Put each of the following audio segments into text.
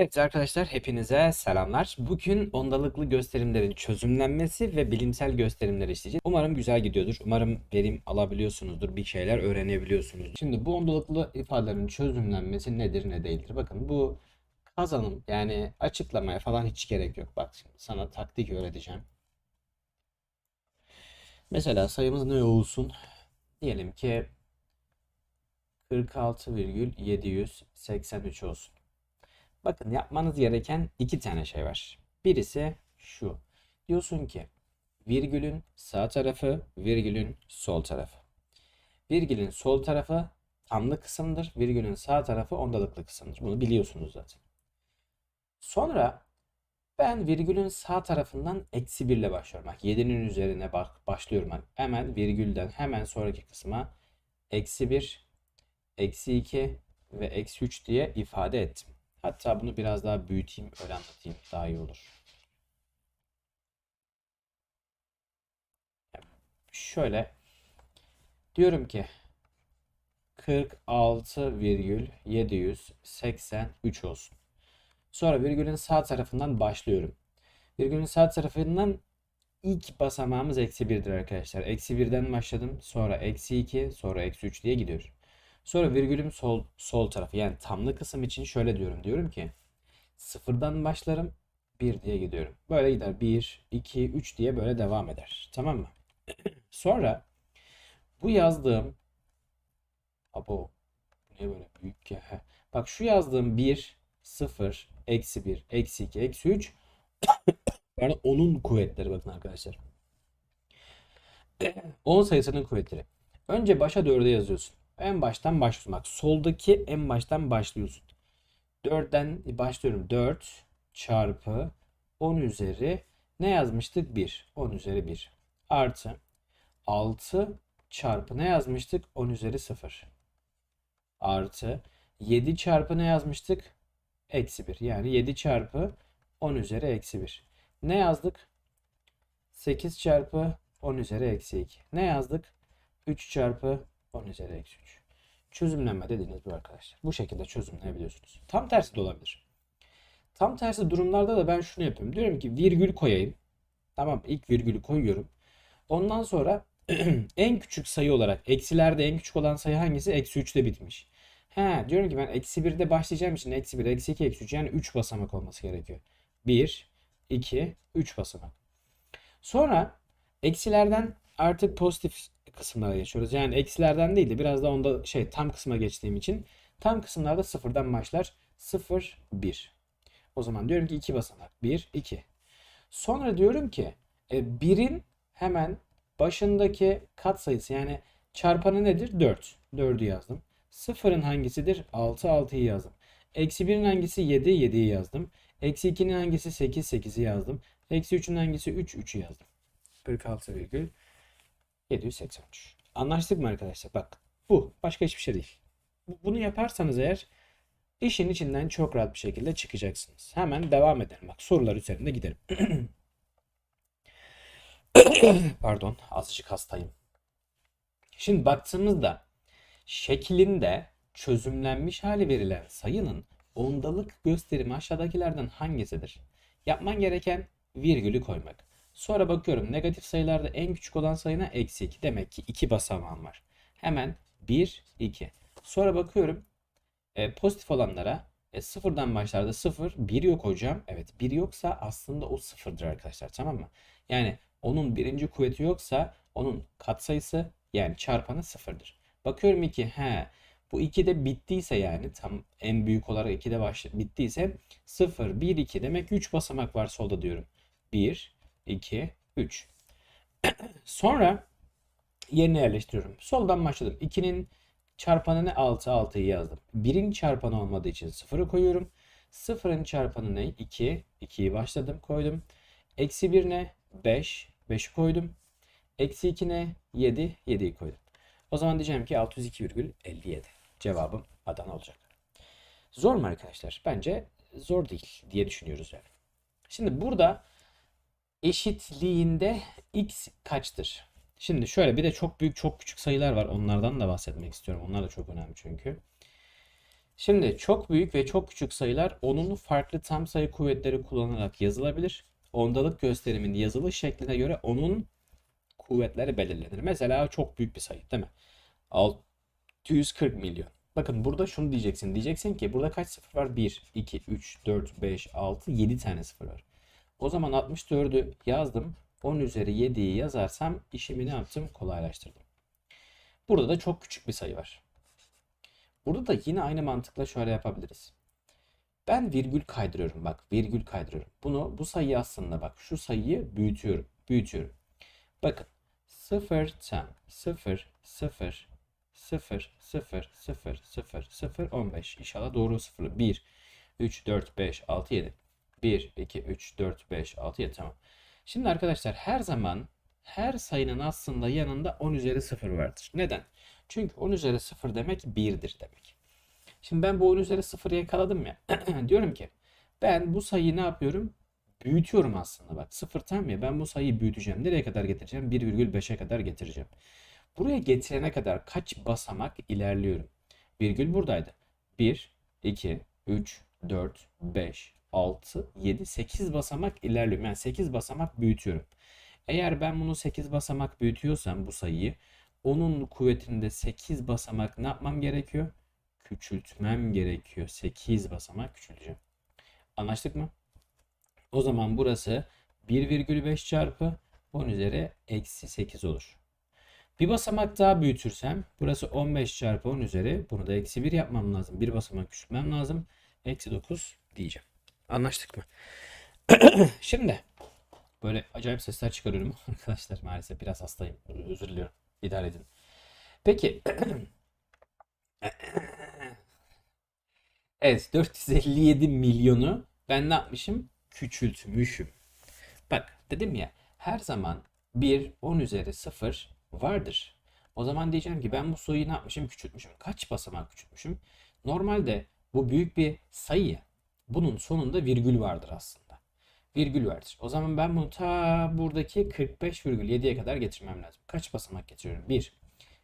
Evet arkadaşlar hepinize selamlar. Bugün ondalıklı gösterimlerin çözümlenmesi ve bilimsel gösterimleri işleyeceğiz. Umarım güzel gidiyordur. Umarım verim alabiliyorsunuzdur. Bir şeyler öğrenebiliyorsunuz. Şimdi bu ondalıklı ifadelerin çözümlenmesi nedir ne değildir? Bakın bu kazanım yani açıklamaya falan hiç gerek yok. Bak şimdi sana taktik öğreteceğim. Mesela sayımız ne olsun? Diyelim ki 46,783 olsun. Bakın yapmanız gereken iki tane şey var. Birisi şu. Diyorsun ki virgülün sağ tarafı, virgülün sol tarafı. Virgülün sol tarafı tamlı kısımdır. Virgülün sağ tarafı ondalıklı kısımdır. Bunu biliyorsunuz zaten. Sonra ben virgülün sağ tarafından eksi 1 ile başlıyorum. Bak 7'nin üzerine bak başlıyorum. Bak, hemen virgülden hemen sonraki kısma eksi 1, eksi 2 ve eksi 3 diye ifade ettim. Hatta bunu biraz daha büyüteyim, öyle anlatayım. Daha iyi olur. Şöyle diyorum ki 46,783 olsun. Sonra virgülün sağ tarafından başlıyorum. Virgülün sağ tarafından ilk basamağımız eksi 1'dir arkadaşlar. Eksi 1'den başladım. Sonra eksi 2, sonra eksi 3 diye gidiyor. Sonra virgülüm sol sol tarafı yani tamlı kısım için şöyle diyorum. Diyorum ki sıfırdan başlarım 1 diye gidiyorum. Böyle gider 1, 2, 3 diye böyle devam eder. Tamam mı? Sonra bu yazdığım abo niye böyle büyük ki? Bak şu yazdığım 1, 0, eksi 1, eksi 2, eksi 3 yani onun kuvvetleri bakın arkadaşlar. 10 sayısının kuvvetleri. Önce başa 4'e yazıyorsun. En baştan başlıyorsun. Bak soldaki en baştan başlıyorsun. 4'ten başlıyorum. 4 çarpı 10 üzeri ne yazmıştık? 1. 10 üzeri 1. Artı 6 çarpı ne yazmıştık? 10 üzeri 0. Artı 7 çarpı ne yazmıştık? Eksi 1. Yani 7 çarpı 10 üzeri eksi 1. Ne yazdık? 8 çarpı 10 üzeri eksi 2. Ne yazdık? 3 çarpı 10 üzeri eksi 3. Çözümlenme dediğiniz bu arkadaşlar. Bu şekilde çözümleyebiliyorsunuz. Tam tersi de olabilir. Tam tersi durumlarda da ben şunu yapıyorum. Diyorum ki virgül koyayım. Tamam ilk virgülü koyuyorum. Ondan sonra en küçük sayı olarak eksilerde en küçük olan sayı hangisi? Eksi 3'te bitmiş. He, diyorum ki ben eksi 1'de başlayacağım için eksi 1, eksi 2, eksi 3 yani 3 basamak olması gerekiyor. 1, 2, 3 basamak. Sonra eksilerden artık pozitif kısımlara geçiyoruz. Yani eksilerden değil de biraz da onda şey tam kısma geçtiğim için tam kısımlarda sıfırdan başlar. 0, 1. O zaman diyorum ki 2 basamak. 1, 2. Sonra diyorum ki 1'in hemen başındaki katsayısı yani çarpanı nedir? 4. 4'ü yazdım. Sıfırın hangisidir? 6, 6'yı yazdım. Eksi 1'in hangisi? 7, 7'yi yazdım. Eksi 2'nin hangisi? 8, 8'i yazdım. Eksi 3'ün hangisi? 3, 3'ü yazdım. 46 virgül 783. Anlaştık mı arkadaşlar? Bak bu. Başka hiçbir şey değil. Bunu yaparsanız eğer işin içinden çok rahat bir şekilde çıkacaksınız. Hemen devam edelim. Bak sorular üzerinde gidelim. Pardon azıcık hastayım. Şimdi baktığımızda şeklinde çözümlenmiş hali verilen sayının ondalık gösterimi aşağıdakilerden hangisidir? Yapman gereken virgülü koymak. Sonra bakıyorum negatif sayılarda en küçük olan sayına eksi 2. Demek ki 2 basamağım var. Hemen 1, 2. Sonra bakıyorum e, pozitif olanlara e, sıfırdan başlarda 0, 1 yok hocam. Evet 1 yoksa aslında o sıfırdır arkadaşlar tamam mı? Yani onun birinci kuvveti yoksa onun katsayısı yani çarpanı sıfırdır. Bakıyorum 2. He. Bu 2 de bittiyse yani tam en büyük olarak 2 de baş bittiyse 0, 1, 2 demek ki 3 basamak var solda diyorum. 1, 2, 3. Sonra yerine yerleştiriyorum. Soldan başladım. 2'nin çarpanı ne? 6, 6'yı yazdım. 1'in çarpanı olmadığı için 0'ı koyuyorum. 0'ın çarpanı ne? 2, 2'yi başladım koydum. Eksi 1 ne? 5, 5'i koydum. Eksi 2 ne? 7, 7'yi koydum. O zaman diyeceğim ki 602,57. Cevabım Adana olacak. Zor mu arkadaşlar? Bence zor değil diye düşünüyoruz yani. Şimdi burada eşitliğinde x kaçtır? Şimdi şöyle bir de çok büyük çok küçük sayılar var. Onlardan da bahsetmek istiyorum. Onlar da çok önemli çünkü. Şimdi çok büyük ve çok küçük sayılar onun farklı tam sayı kuvvetleri kullanarak yazılabilir. Ondalık gösterimin yazılı şekline göre onun kuvvetleri belirlenir. Mesela çok büyük bir sayı değil mi? 640 milyon. Bakın burada şunu diyeceksin. Diyeceksin ki burada kaç sıfır var? 1, 2, 3, 4, 5, 6, 7 tane sıfır var. O zaman 64'ü yazdım. 10 üzeri 7'yi yazarsam işimi ne yaptım? Kolaylaştırdım. Burada da çok küçük bir sayı var. Burada da yine aynı mantıkla şöyle yapabiliriz. Ben virgül kaydırıyorum. Bak virgül kaydırıyorum. Bunu bu sayıyı aslında bak şu sayıyı büyütüyorum. Büyütüyorum. Bakın 0 tam 0 0 0 0 0 0 0 15. İnşallah doğru sıfırlı. 1 3 4 5 6 7. 1 2 3 4 5 6 7 tamam. Şimdi arkadaşlar her zaman her sayının aslında yanında 10 üzeri 0 vardır. Neden? Çünkü 10 üzeri 0 demek 1'dir demek. Şimdi ben bu 10 üzeri 0'ı yakaladım ya. Diyorum ki ben bu sayıyı ne yapıyorum? Büyütüyorum aslında bak. 0 tam ya ben bu sayıyı büyüteceğim. Nereye kadar getireceğim? 1,5'e kadar getireceğim. Buraya getirene kadar kaç basamak ilerliyorum? Virgül buradaydı. 1, 2, 3, 4, 5, 6, 7, 8 basamak ilerliyorum. Yani 8 basamak büyütüyorum. Eğer ben bunu 8 basamak büyütüyorsam bu sayıyı onun kuvvetinde 8 basamak ne yapmam gerekiyor? Küçültmem gerekiyor. 8 basamak küçülteceğim. Anlaştık mı? O zaman burası 1,5 çarpı 10 üzeri eksi 8 olur. Bir basamak daha büyütürsem burası 15 çarpı 10 üzeri bunu da eksi 1 yapmam lazım. Bir basamak küçültmem lazım. Eksi 9 diyeceğim. Anlaştık mı? Şimdi böyle acayip sesler çıkarıyorum arkadaşlar maalesef biraz hastayım. Özür diliyorum. İdare edin. Peki. Evet 457 milyonu ben ne yapmışım? Küçültmüşüm. Bak dedim ya her zaman 1 10 üzeri 0 vardır. O zaman diyeceğim ki ben bu sayıyı ne yapmışım? Küçültmüşüm. Kaç basamak küçültmüşüm? Normalde bu büyük bir sayı. Bunun sonunda virgül vardır aslında. Virgül vardır. O zaman ben bunu ta buradaki 45,7'ye kadar getirmem lazım. Kaç basamak getiriyorum? 1,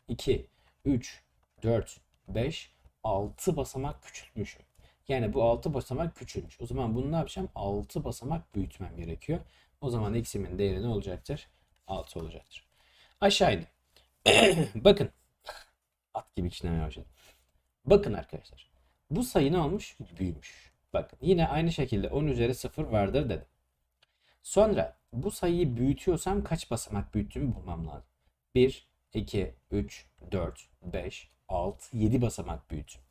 2, 3, 4, 5, 6 basamak küçültmüşüm. Yani bu 6 basamak küçülmüş. O zaman bunu ne yapacağım? 6 basamak büyütmem gerekiyor. O zaman eksimin değeri ne olacaktır? 6 olacaktır. Aşağı. Bakın. At gibi işlemeye başladım. Bakın arkadaşlar. Bu sayı ne olmuş? Büyümüş. Bakın yine aynı şekilde 10 üzeri 0 vardır dedim. Sonra bu sayıyı büyütüyorsam kaç basamak büyüttüğümü bulmam lazım. 1, 2, 3, 4, 5, 6, 7 basamak büyüttüm.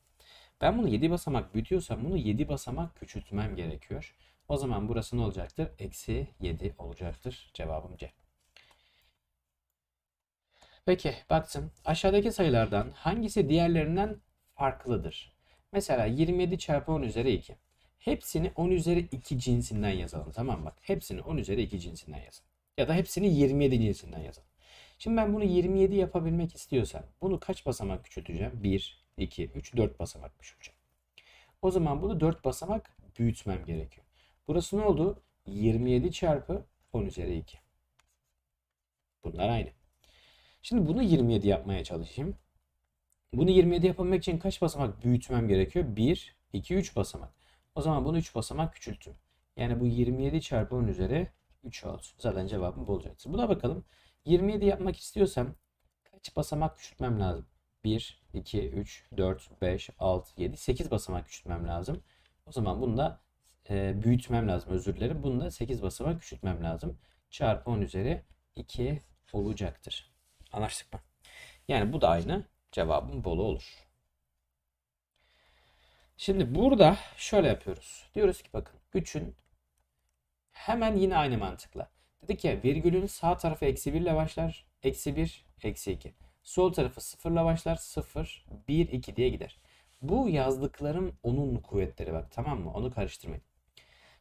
Ben bunu 7 basamak büyütüyorsam bunu 7 basamak küçültmem gerekiyor. O zaman burası ne olacaktır? Eksi 7 olacaktır. Cevabım C. Peki baktım. Aşağıdaki sayılardan hangisi diğerlerinden farklıdır? Mesela 27 çarpı 10 üzeri 2. Hepsini 10 üzeri 2 cinsinden yazalım. Tamam bak. Hepsini 10 üzeri 2 cinsinden yazalım. Ya da hepsini 27 cinsinden yazalım. Şimdi ben bunu 27 yapabilmek istiyorsam bunu kaç basamak küçülteceğim? 1, 2, 3, 4 basamak küçülteceğim. O zaman bunu 4 basamak büyütmem gerekiyor. Burası ne oldu? 27 çarpı 10 üzeri 2. Bunlar aynı. Şimdi bunu 27 yapmaya çalışayım. Bunu 27 yapabilmek için kaç basamak büyütmem gerekiyor? 1, 2, 3 basamak. O zaman bunu 3 basamak küçültüm. Yani bu 27 çarpı 10 üzeri 3 olsun. Zaten cevabım bu olacaktır. Buna bakalım. 27 yapmak istiyorsam kaç basamak küçültmem lazım? 1, 2, 3, 4, 5, 6, 7, 8 basamak küçültmem lazım. O zaman bunu da e, büyütmem lazım özür dilerim. Bunu da 8 basamak küçültmem lazım. Çarpı 10 üzeri 2 olacaktır. Anlaştık mı? Yani bu da aynı. Cevabım bolu olur. Şimdi burada şöyle yapıyoruz. Diyoruz ki bakın 3'ün hemen yine aynı mantıkla. Dedik ya virgülün sağ tarafı eksi 1 ile başlar. Eksi 1, eksi 2. Sol tarafı 0 ile başlar. 0, 1, 2 diye gider. Bu yazdıklarım onun kuvvetleri bak tamam mı? Onu karıştırmayın.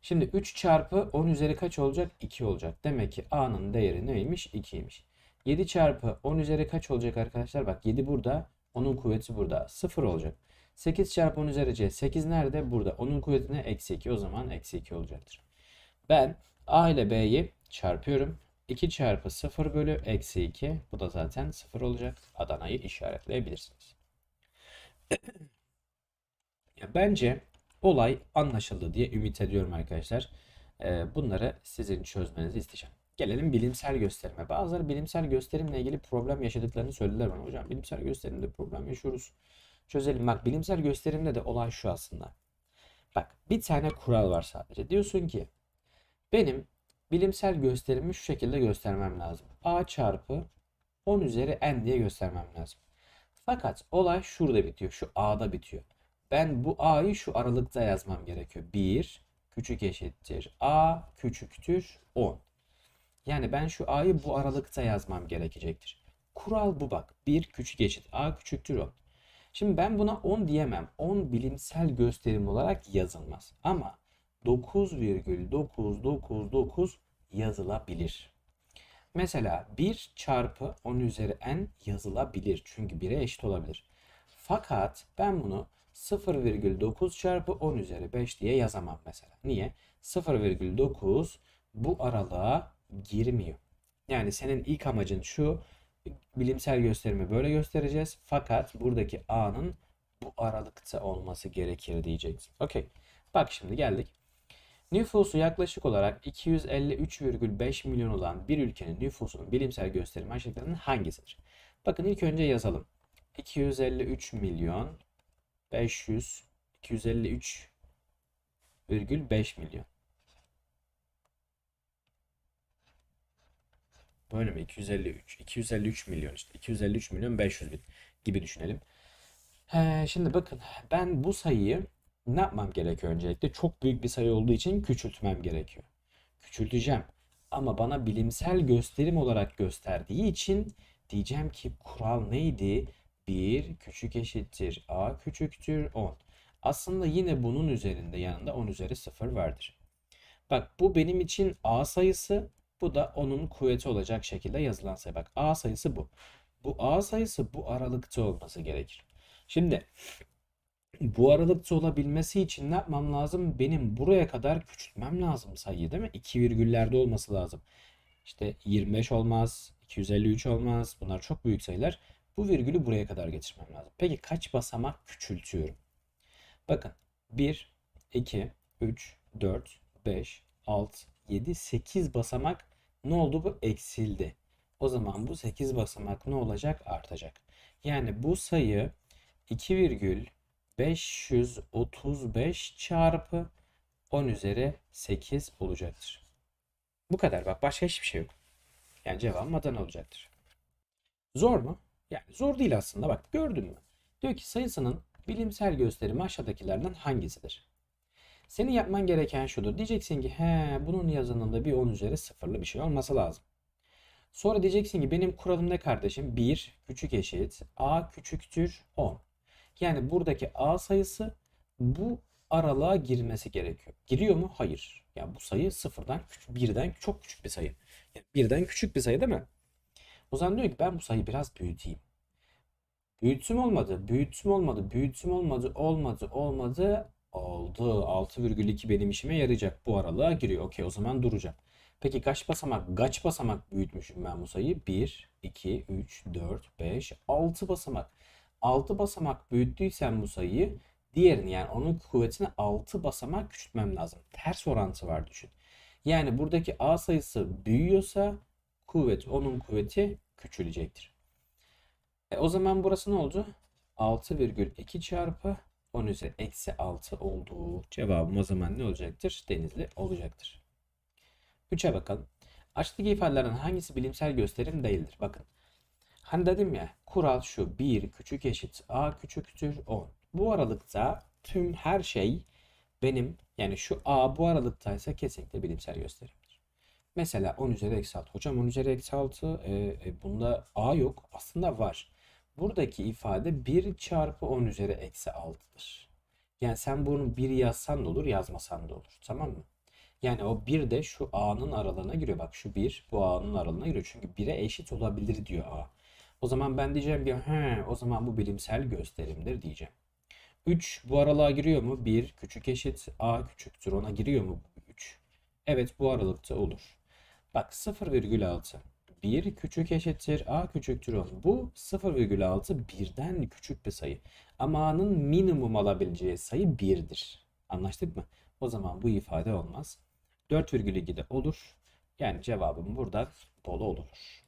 Şimdi 3 çarpı 10 üzeri kaç olacak? 2 olacak. Demek ki A'nın değeri neymiş? 2'ymiş. 7 çarpı 10 üzeri kaç olacak arkadaşlar? Bak 7 burada. Onun kuvveti burada. 0 olacak. 8 çarpı 10 üzeri C. 8 nerede? Burada. Onun kuvvetine eksi 2. O zaman eksi 2 olacaktır. Ben A ile B'yi çarpıyorum. 2 çarpı 0 bölü eksi 2. Bu da zaten 0 olacak. Adana'yı işaretleyebilirsiniz. Ya bence olay anlaşıldı diye ümit ediyorum arkadaşlar. Ee, bunları sizin çözmenizi isteyeceğim. Gelelim bilimsel gösterime. Bazıları bilimsel gösterimle ilgili problem yaşadıklarını söylediler bana. Hocam bilimsel gösterimde problem yaşıyoruz. Çözelim. Bak bilimsel gösterimde de olay şu aslında. Bak bir tane kural var sadece. Diyorsun ki benim bilimsel gösterimi şu şekilde göstermem lazım. A çarpı 10 üzeri n diye göstermem lazım. Fakat olay şurada bitiyor. Şu A'da bitiyor. Ben bu A'yı şu aralıkta yazmam gerekiyor. 1 küçük eşittir A küçüktür 10. Yani ben şu A'yı bu aralıkta yazmam gerekecektir. Kural bu bak. 1 küçük eşit A küçüktür 10. Şimdi ben buna 10 diyemem. 10 bilimsel gösterim olarak yazılmaz. Ama 9,999 yazılabilir. Mesela 1 çarpı 10 üzeri n yazılabilir. Çünkü 1'e eşit olabilir. Fakat ben bunu 0,9 çarpı 10 üzeri 5 diye yazamam mesela. Niye? 0,9 bu aralığa girmiyor. Yani senin ilk amacın şu bilimsel gösterimi böyle göstereceğiz. Fakat buradaki a'nın bu aralıkta olması gerekir diyeceksin. Okey. Bak şimdi geldik. Nüfusu yaklaşık olarak 253,5 milyon olan bir ülkenin nüfusunun bilimsel gösterimi aşağıdakilerden hangisidir? Bakın ilk önce yazalım. 253 milyon 500 253,5 milyon. Böyle mi? 253. 253 milyon işte. 253 milyon 500 bin gibi düşünelim. He, şimdi bakın ben bu sayıyı ne yapmam gerekiyor öncelikle? Çok büyük bir sayı olduğu için küçültmem gerekiyor. Küçülteceğim. Ama bana bilimsel gösterim olarak gösterdiği için diyeceğim ki kural neydi? 1 küçük eşittir a küçüktür 10. Aslında yine bunun üzerinde yanında 10 üzeri 0 vardır. Bak bu benim için a sayısı bu da onun kuvveti olacak şekilde yazılan sayı. Bak A sayısı bu. Bu A sayısı bu aralıkta olması gerekir. Şimdi bu aralıkta olabilmesi için ne yapmam lazım? Benim buraya kadar küçültmem lazım sayıyı değil mi? 2 virgüllerde olması lazım. İşte 25 olmaz, 253 olmaz. Bunlar çok büyük sayılar. Bu virgülü buraya kadar getirmem lazım. Peki kaç basamak küçültüyorum? Bakın 1, 2, 3, 4, 5, 6, 7, 8 basamak ne oldu bu? Eksildi. O zaman bu 8 basamak ne olacak? Artacak. Yani bu sayı 2,535 çarpı 10 üzeri 8 olacaktır. Bu kadar bak başka hiçbir şey yok. Yani cevabım Adana olacaktır. Zor mu? Yani zor değil aslında bak gördün mü? Diyor ki sayısının bilimsel gösterimi aşağıdakilerden hangisidir? Senin yapman gereken şudur. Diyeceksin ki he bunun yazınında bir 10 üzeri sıfırlı bir şey olması lazım. Sonra diyeceksin ki benim kuralım ne kardeşim? 1 küçük eşit a küçüktür 10. Yani buradaki a sayısı bu aralığa girmesi gerekiyor. Giriyor mu? Hayır. Yani bu sayı sıfırdan küçük, birden çok küçük bir sayı. Yani birden küçük bir sayı değil mi? O zaman diyor ki ben bu sayıyı biraz büyüteyim. Büyütüm olmadı, büyütüm olmadı, büyütüm olmadı, olmadı, olmadı. Oldu. 6,2 benim işime yarayacak. Bu aralığa giriyor. Okey o zaman duracağım. Peki kaç basamak, kaç basamak büyütmüşüm ben bu sayıyı? 1, 2, 3, 4, 5, 6 basamak. 6 basamak büyüttüysem bu sayıyı diğerini yani onun kuvvetini 6 basamak küçültmem lazım. Ters orantı var düşün. Yani buradaki A sayısı büyüyorsa kuvvet onun kuvveti küçülecektir. E, o zaman burası ne oldu? 6,2 çarpı 10 üzeri eksi 6 olduğu cevabım o zaman ne olacaktır? Denizli olacaktır. 3'e bakalım. Aşağıdaki ifadelerden hangisi bilimsel gösterim değildir? Bakın. Hani dedim ya kural şu 1 küçük eşit a küçüktür 10. Bu aralıkta tüm her şey benim yani şu a bu aralıktaysa kesinlikle bilimsel gösterimdir. Mesela 10 üzeri eksi 6. Hocam 10 üzeri eksi 6 e, e, bunda a yok. Aslında var. Buradaki ifade 1 çarpı 10 üzeri eksi 6'dır. Yani sen bunu 1 yazsan da olur yazmasan da olur. Tamam mı? Yani o 1 de şu a'nın aralığına giriyor. Bak şu 1 bu a'nın aralığına giriyor. Çünkü 1'e eşit olabilir diyor a. O zaman ben diyeceğim ki he, o zaman bu bilimsel gösterimdir diyeceğim. 3 bu aralığa giriyor mu? 1 küçük eşit a küçüktür. Ona giriyor mu 3? Evet bu aralıkta olur. Bak 0,6 1 küçük eşittir a küçüktür 10. Bu 0,6 birden küçük bir sayı. Ama a'nın minimum alabileceği sayı 1'dir. Anlaştık mı? O zaman bu ifade olmaz. 4,2 de olur. Yani cevabım burada dolu olur.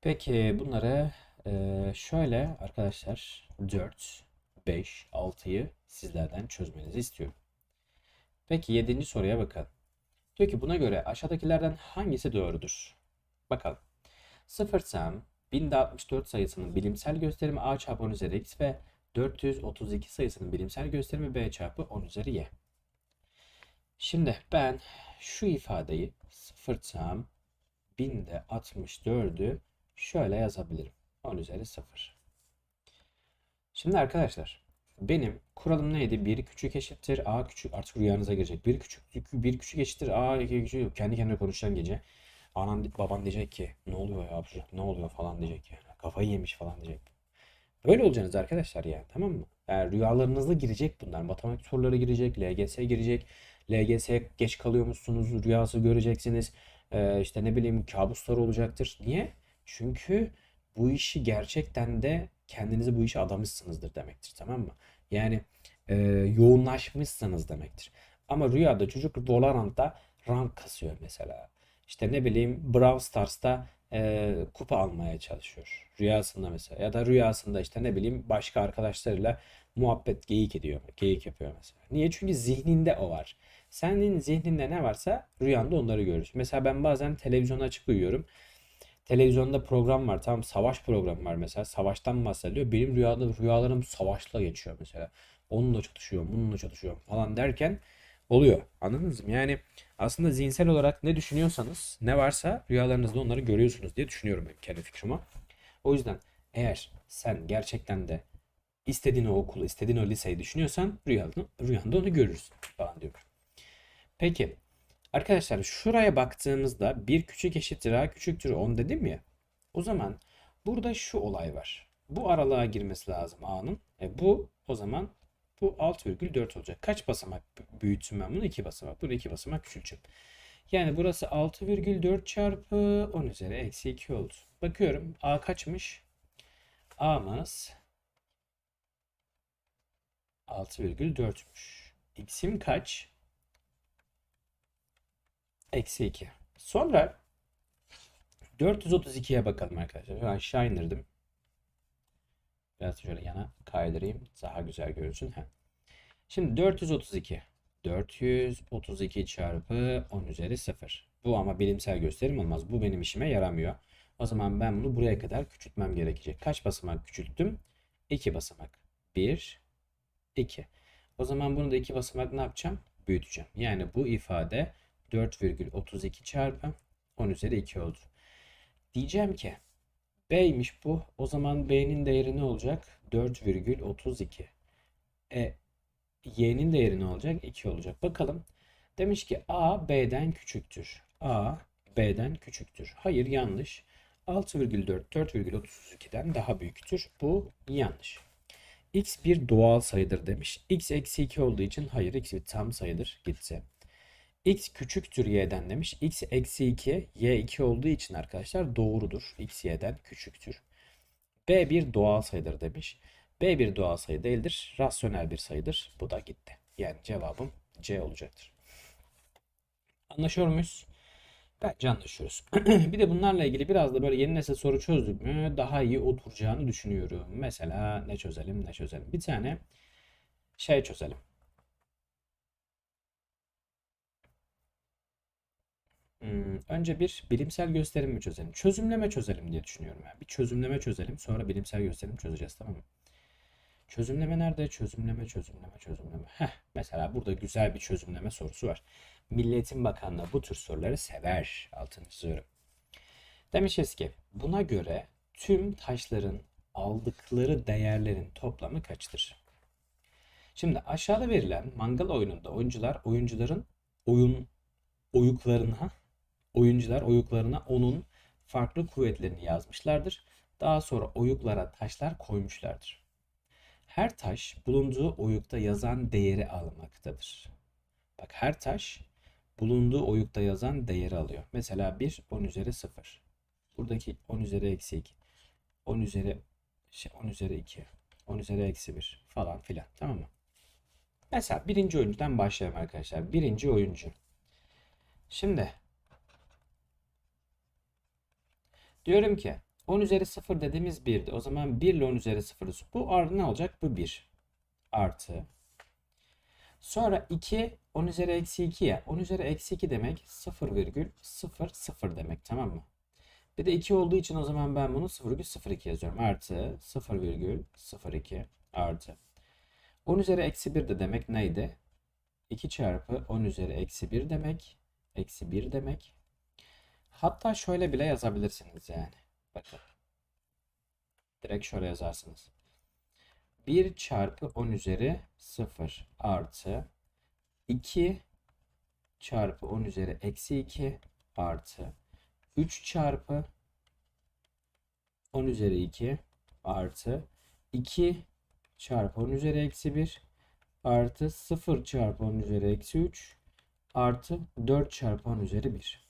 Peki bunları e, şöyle arkadaşlar 4, 5, 6'yı sizlerden çözmenizi istiyorum. Peki 7. soruya bakalım. Diyor buna göre aşağıdakilerden hangisi doğrudur? Bakalım. 0 tam 1064 sayısının bilimsel gösterimi a çarpı 10 üzeri x ve 432 sayısının bilimsel gösterimi b çarpı 10 üzeri y. Şimdi ben şu ifadeyi 0 tam 1000'de 64'ü şöyle yazabilirim. 10 üzeri 0. Şimdi arkadaşlar benim kuralım neydi? 1 küçük eşittir a küçük artık rüyanıza girecek. 1 küçük 1 küçük eşittir a 2 küçük kendi kendine konuşan gece. Anan baban diyecek ki ne oluyor ya ne oluyor falan diyecek yani. Kafayı yemiş falan diyecek. Böyle olacaksınız arkadaşlar yani tamam mı? Yani rüyalarınızda girecek bunlar. Matematik soruları girecek, LGS girecek. LGS geç kalıyormuşsunuz, rüyası göreceksiniz. Ee, işte ne bileyim kabuslar olacaktır. Niye? Çünkü bu işi gerçekten de kendinizi bu işe adamışsınızdır demektir tamam mı? Yani e, yoğunlaşmışsınız demektir. Ama rüyada çocuk Valorant'ta rank kasıyor mesela. İşte ne bileyim Brawl Stars'ta e, kupa almaya çalışıyor. Rüyasında mesela. Ya da rüyasında işte ne bileyim başka arkadaşlarıyla muhabbet geyik ediyor. Geyik yapıyor mesela. Niye? Çünkü zihninde o var. Senin zihninde ne varsa rüyanda onları görürsün. Mesela ben bazen televizyonu açık uyuyorum. Televizyonda program var. Tamam savaş programı var mesela. Savaştan bahsediyor. Benim rüyada rüyalarım savaşla geçiyor mesela. Onunla çatışıyorum, bununla çatışıyorum falan derken oluyor. Anladınız mı? Yani aslında zihinsel olarak ne düşünüyorsanız, ne varsa rüyalarınızda onları görüyorsunuz diye düşünüyorum ben kendi fikrime. O yüzden eğer sen gerçekten de istediğin o okulu, istediğin o liseyi düşünüyorsan rüyanda, rüyanda onu görürsün falan diyorum. Peki Arkadaşlar şuraya baktığımızda bir küçük eşittir a küçüktür 10 dedim ya. O zaman burada şu olay var. Bu aralığa girmesi lazım a'nın. E bu o zaman bu 6,4 olacak. Kaç basamak büyütsün ben bunu? 2 basamak. Bunu 2 basamak küçülteceğim. Yani burası 6,4 çarpı 10 üzeri eksi 2 oldu. Bakıyorum a kaçmış? a'mız 6,4'müş. x'im kaç? Eksi 2. Sonra 432'ye bakalım arkadaşlar. Ben aşağı indirdim. Biraz şöyle yana kaydırayım. Daha güzel görünsün. Heh. Şimdi 432. 432 çarpı 10 üzeri 0. Bu ama bilimsel gösterim olmaz. Bu benim işime yaramıyor. O zaman ben bunu buraya kadar küçültmem gerekecek. Kaç basamak küçülttüm? 2 basamak. 1, 2. O zaman bunu da 2 basamak ne yapacağım? Büyüteceğim. Yani bu ifade 4,32 çarpı 10 üzeri 2 oldu. Diyeceğim ki B'ymiş bu. O zaman B'nin değeri ne olacak? 4,32. E Y'nin değeri ne olacak? 2 olacak. Bakalım. Demiş ki A B'den küçüktür. A B'den küçüktür. Hayır yanlış. 6,4 4,32'den daha büyüktür. Bu yanlış. X bir doğal sayıdır demiş. X eksi 2 olduğu için hayır X bir tam sayıdır. Gitti x küçüktür y'den demiş. x eksi 2 y 2 olduğu için arkadaşlar doğrudur. x y'den küçüktür. b bir doğal sayıdır demiş. b bir doğal sayı değildir. Rasyonel bir sayıdır. Bu da gitti. Yani cevabım c olacaktır. Anlaşıyor muyuz? Bence anlaşıyoruz. bir de bunlarla ilgili biraz da böyle yeni nesil soru çözdük mü daha iyi oturacağını düşünüyorum. Mesela ne çözelim ne çözelim. Bir tane şey çözelim. Hmm, önce bir bilimsel gösterim mi çözelim? Çözümleme çözelim diye düşünüyorum. Yani bir çözümleme çözelim. Sonra bilimsel gösterim çözeceğiz tamam mı? Çözümleme nerede? Çözümleme, çözümleme, çözümleme. Heh, mesela burada güzel bir çözümleme sorusu var. Milletin Bakanlığı bu tür soruları sever. Altını çiziyorum. Demişiz ki buna göre tüm taşların aldıkları değerlerin toplamı kaçtır? Şimdi aşağıda verilen mangal oyununda oyuncular oyuncuların oyun oyuklarına oyuncular oyuklarına onun farklı kuvvetlerini yazmışlardır. Daha sonra oyuklara taşlar koymuşlardır. Her taş bulunduğu oyukta yazan değeri almaktadır. Bak her taş bulunduğu oyukta yazan değeri alıyor. Mesela 1 10 üzeri 0. Buradaki 10 üzeri eksi 2. 10 üzeri şey, 10 üzeri 2. 10 üzeri eksi 1 falan filan. Tamam mı? Mesela birinci oyuncudan başlayalım arkadaşlar. Birinci oyuncu. Şimdi diyorum ki 10 üzeri 0 dediğimiz 1'di. O zaman 1 ile 10 üzeri 0'ı bu artı ne olacak? Bu 1 artı. Sonra 2 10 üzeri eksi 2 ya. 10 üzeri eksi 2 demek 0 virgül 0 0 demek tamam mı? Bir de 2 olduğu için o zaman ben bunu 0,02 yazıyorum. Artı 0,02 artı. 10 üzeri eksi 1 de demek neydi? 2 çarpı 10 üzeri eksi 1 demek. Eksi 1 demek. Hatta şöyle bile yazabilirsiniz yani. Bakın. Direkt şöyle yazarsınız. 1 çarpı 10 üzeri 0 artı 2 çarpı 10 üzeri eksi 2 artı 3 çarpı 10 üzeri 2 artı 2 çarpı 10 üzeri eksi 1 artı 0 çarpı 10 üzeri eksi 3 artı 4 çarpı 10 üzeri 1.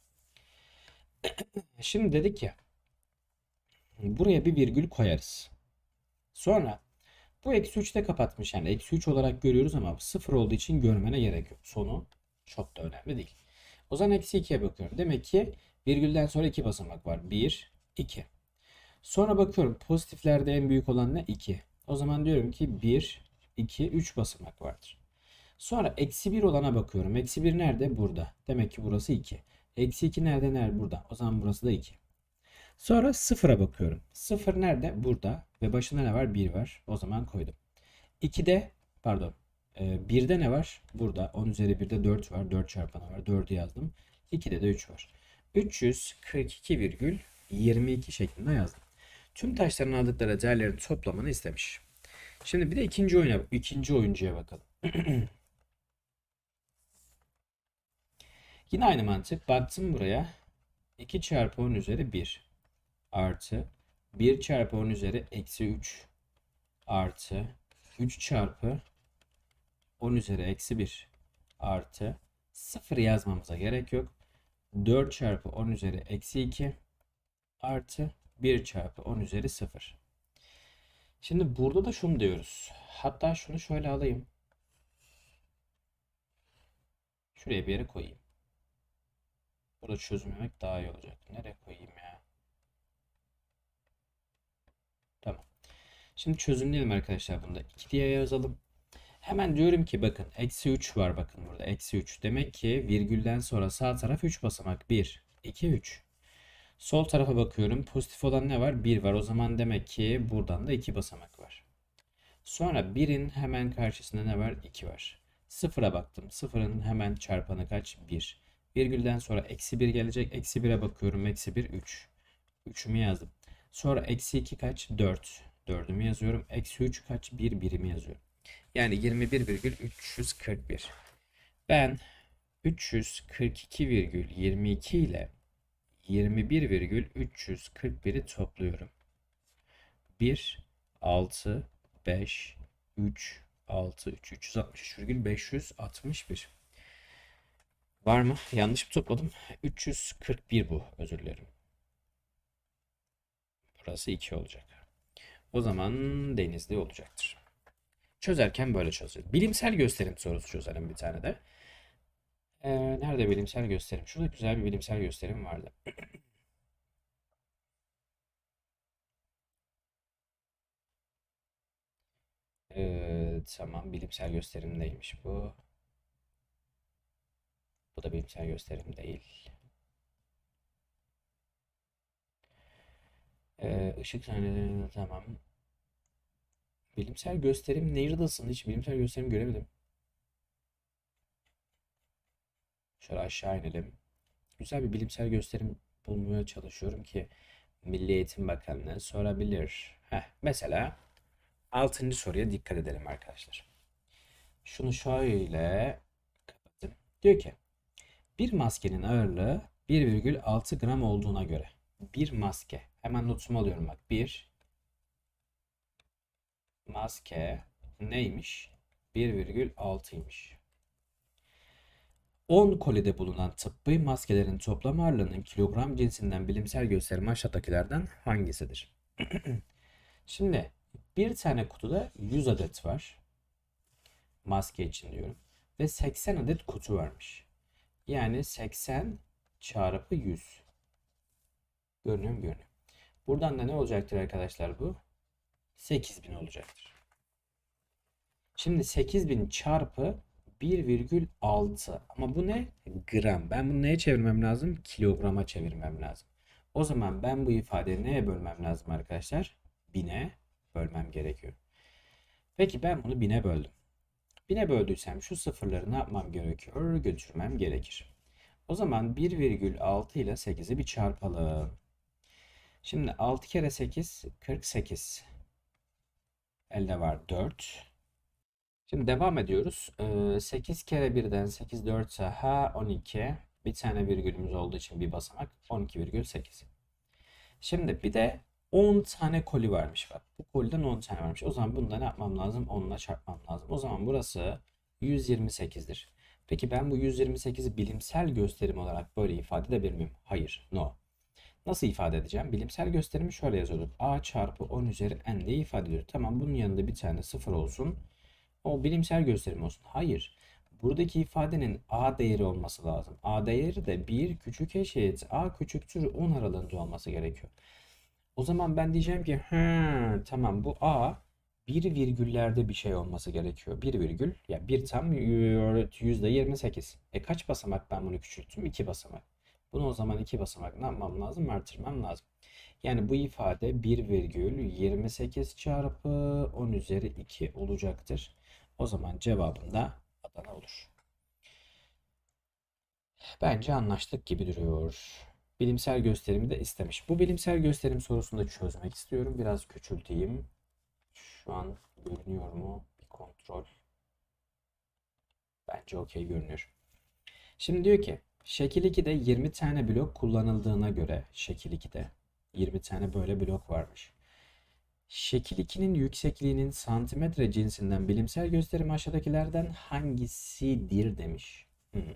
Şimdi dedik ya buraya bir virgül koyarız. Sonra bu eksi 3'te kapatmış yani eksi 3 olarak görüyoruz ama 0 olduğu için görmene gerek yok. Sonu çok da önemli değil. O zaman eksi 2'ye bakıyorum. Demek ki virgülden sonra 2 basamak var. 1, 2. Sonra bakıyorum pozitiflerde en büyük olan ne? 2. O zaman diyorum ki 1, 2, 3 basamak vardır. Sonra eksi 1 olana bakıyorum. Eksi 1 nerede? Burada. Demek ki burası 2. Eksi 2 nerede? Nerede? Burada. O zaman burası da 2. Sonra 0'a bakıyorum. 0 nerede? Burada. Ve başında ne var? 1 var. O zaman koydum. 2'de pardon. 1'de ne var? Burada. 10 üzeri 1'de 4 var. 4 çarpanı var. 4'ü yazdım. 2'de de 3 var. 342,22 şeklinde yazdım. Tüm taşların aldıkları değerlerin toplamını istemiş. Şimdi bir de ikinci oyuna, ikinci oyuncuya bakalım. Yine aynı mantık. Baktım buraya. 2 çarpı 10 üzeri 1 artı 1 çarpı 10 üzeri eksi 3 artı 3 çarpı 10 üzeri eksi 1 artı 0 yazmamıza gerek yok. 4 çarpı 10 üzeri eksi 2 artı 1 çarpı 10 üzeri 0. Şimdi burada da şunu diyoruz. Hatta şunu şöyle alayım. Şuraya bir yere koyayım. Burada çözümlemek daha iyi olacak. Nereye koyayım ya? Tamam. Şimdi çözümleyelim arkadaşlar bunda. 2 diye yazalım. Hemen diyorum ki bakın eksi 3 var bakın burada eksi 3. Demek ki virgülden sonra sağ taraf 3 basamak. 1, 2, 3. Sol tarafa bakıyorum. Pozitif olan ne var? 1 var. O zaman demek ki buradan da 2 basamak var. Sonra 1'in hemen karşısında ne var? 2 var. 0'a baktım. 0'ın hemen çarpanı kaç? 1. Virgülden sonra eksi 1 gelecek. Eksi 1'e bakıyorum. Eksi 1 3. 3'ümü yazdım. Sonra eksi 2 kaç? 4. 4'ümü yazıyorum. Eksi 3 kaç? 1 birimi yazıyorum. Yani 21,341. Ben 342,22 ile 21,341'i topluyorum. 1, 6, 5, 3, 6, 3, 363,561. Var mı? Yanlış mı topladım? 341 bu. Özür dilerim. Burası 2 olacak. O zaman denizli olacaktır. Çözerken böyle çözüyoruz. Bilimsel gösterim sorusu çözelim bir tane de. Ee, nerede bilimsel gösterim? Şurada güzel bir bilimsel gösterim vardı. Ee, tamam bilimsel gösterim neymiş bu? Bu da bilimsel gösterim değil. Ee, ışık tamam. Bilimsel gösterim neredesın? Hiç bilimsel gösterim göremedim. Şöyle aşağı inelim. Güzel bir bilimsel gösterim bulmaya çalışıyorum ki Milli Eğitim Bakanlığı sorabilir. Heh, mesela 6. soruya dikkat edelim arkadaşlar. Şunu şöyle kapatın. Diyor ki bir maskenin ağırlığı 1,6 gram olduğuna göre bir maske hemen notumu alıyorum bak 1 maske neymiş? 1,6'ymış. 10 kolide bulunan tıbbi maskelerin toplam ağırlığının kilogram cinsinden bilimsel gösterim aşağıdakilerden hangisidir? Şimdi bir tane kutuda 100 adet var. Maske için diyorum. Ve 80 adet kutu varmış. Yani 80 çarpı 100. Görünüyor mu? Görünüyor. Buradan da ne olacaktır arkadaşlar bu? 8000 olacaktır. Şimdi 8000 çarpı 1,6 ama bu ne? Gram. Ben bunu neye çevirmem lazım? Kilograma çevirmem lazım. O zaman ben bu ifadeyi neye bölmem lazım arkadaşlar? Bine bölmem gerekiyor. Peki ben bunu bine böldüm. Bine böldüysem şu sıfırları ne yapmam gerekiyor? Götürmem gerekir. O zaman 1,6 ile 8'i bir çarpalım. Şimdi 6 kere 8 48. Elde var 4. Şimdi devam ediyoruz. Ee, 8 kere 1'den 8 4 ise ha 12. Bir tane virgülümüz olduğu için bir basamak 12,8. Şimdi bir de 10 tane koli varmış bak. Bu koliden 10 tane varmış. O zaman bunda ne yapmam lazım? 10 ile çarpmam lazım. O zaman burası 128'dir. Peki ben bu 128'i bilimsel gösterim olarak böyle ifade edebilir miyim? Hayır. No. Nasıl ifade edeceğim? Bilimsel gösterimi şöyle yazıyorduk. A çarpı 10 üzeri n diye ifade ediyoruz. Tamam bunun yanında bir tane sıfır olsun. O bilimsel gösterim olsun. Hayır. Buradaki ifadenin A değeri olması lazım. A değeri de 1 küçük eşit A küçüktür 10 aralığında olması gerekiyor. O zaman ben diyeceğim ki "Hı, tamam bu A bir virgüllerde bir şey olması gerekiyor. Bir virgül ya bir tam yüzde 28. E kaç basamak ben bunu küçülttüm? 2 basamak. Bunu o zaman 2 basamak ne yapmam lazım? Artırmam lazım. Yani bu ifade 1 virgül 28 çarpı 10 üzeri 2 olacaktır. O zaman cevabım da Adana olur. Bence anlaştık gibi duruyor. Bilimsel gösterimi de istemiş. Bu bilimsel gösterim sorusunu da çözmek istiyorum. Biraz küçülteyim. Şu an görünüyor mu? Bir kontrol. Bence okey görünüyor. Şimdi diyor ki şekil 2'de 20 tane blok kullanıldığına göre şekil 2'de 20 tane böyle blok varmış. Şekil 2'nin yüksekliğinin santimetre cinsinden bilimsel gösterim aşağıdakilerden hangisidir demiş. Hı hı.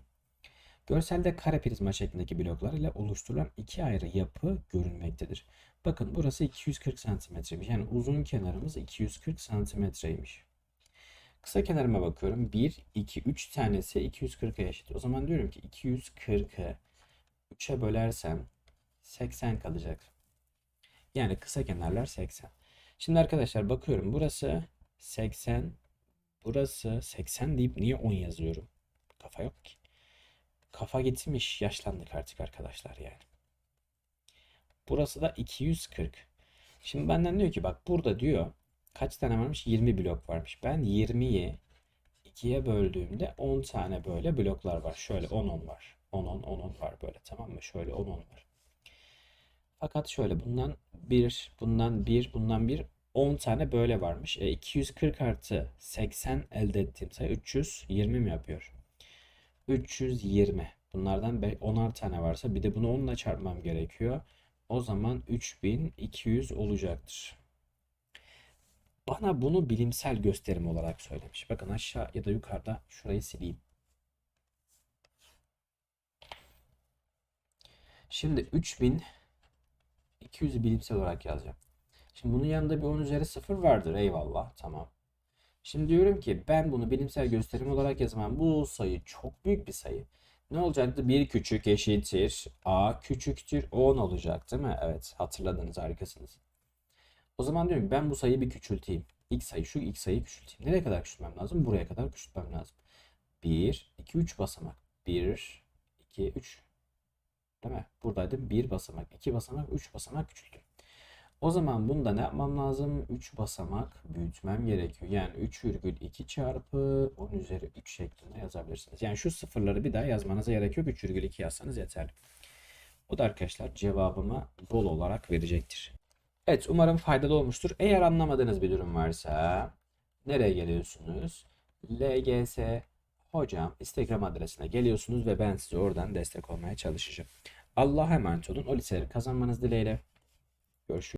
Görselde kare prizma şeklindeki bloklar ile oluşturulan iki ayrı yapı görünmektedir. Bakın burası 240 santimetreymiş. Yani uzun kenarımız 240 santimetreymiş. Kısa kenarıma bakıyorum. 1, 2, 3 tanesi 240'a eşit. O zaman diyorum ki 240'ı 3'e bölersem 80 kalacak. Yani kısa kenarlar 80. Şimdi arkadaşlar bakıyorum burası 80, burası 80 deyip niye 10 yazıyorum? Kafa yok ki. Kafa gitmiş, yaşlandık artık arkadaşlar yani. Burası da 240. Şimdi benden diyor ki bak burada diyor kaç tane varmış? 20 blok varmış. Ben 20'yi 2'ye böldüğümde 10 tane böyle bloklar var. Şöyle 10 10 var. 10 10 10 10 var böyle tamam mı? Şöyle 10 10 var. Fakat şöyle bundan 1, bundan 1, bundan 1 10 tane böyle varmış. E, 240 artı 80 elde ettiğim sayı 320 mi yapıyor? 320. Bunlardan 10'ar tane varsa bir de bunu 10 ile çarpmam gerekiyor. O zaman 3200 olacaktır. Bana bunu bilimsel gösterim olarak söylemiş. Bakın aşağı ya da yukarıda şurayı sileyim. Şimdi 3200'ü bilimsel olarak yazacağım. Şimdi bunun yanında bir 10 üzeri 0 vardır. Eyvallah. Tamam. Şimdi diyorum ki ben bunu bilimsel gösterim olarak yazmam. Bu sayı çok büyük bir sayı. Ne olacaktı? 1 küçük eşittir. A küçüktür 10 olacak değil mi? Evet hatırladınız harikasınız. O zaman diyorum ben bu sayıyı bir küçülteyim. İlk sayı şu ilk sayıyı küçülteyim. Nereye kadar küçültmem lazım? Buraya kadar küçültmem lazım. 1, 2, 3 basamak. 1, 2, 3. Değil mi? Buradaydım 1 basamak, 2 basamak, 3 basamak küçülttüm. O zaman bunda ne yapmam lazım? 3 basamak büyütmem gerekiyor. Yani 3,2 çarpı 10 üzeri 3 şeklinde yazabilirsiniz. Yani şu sıfırları bir daha yazmanıza gerek yok. 3,2 yazsanız yeterli. Bu da arkadaşlar cevabıma bol olarak verecektir. Evet umarım faydalı olmuştur. Eğer anlamadığınız bir durum varsa nereye geliyorsunuz? LGS hocam Instagram adresine geliyorsunuz ve ben size oradan destek olmaya çalışacağım. Allah'a emanet olun. O liseleri kazanmanız dileğiyle. Görüşürüz.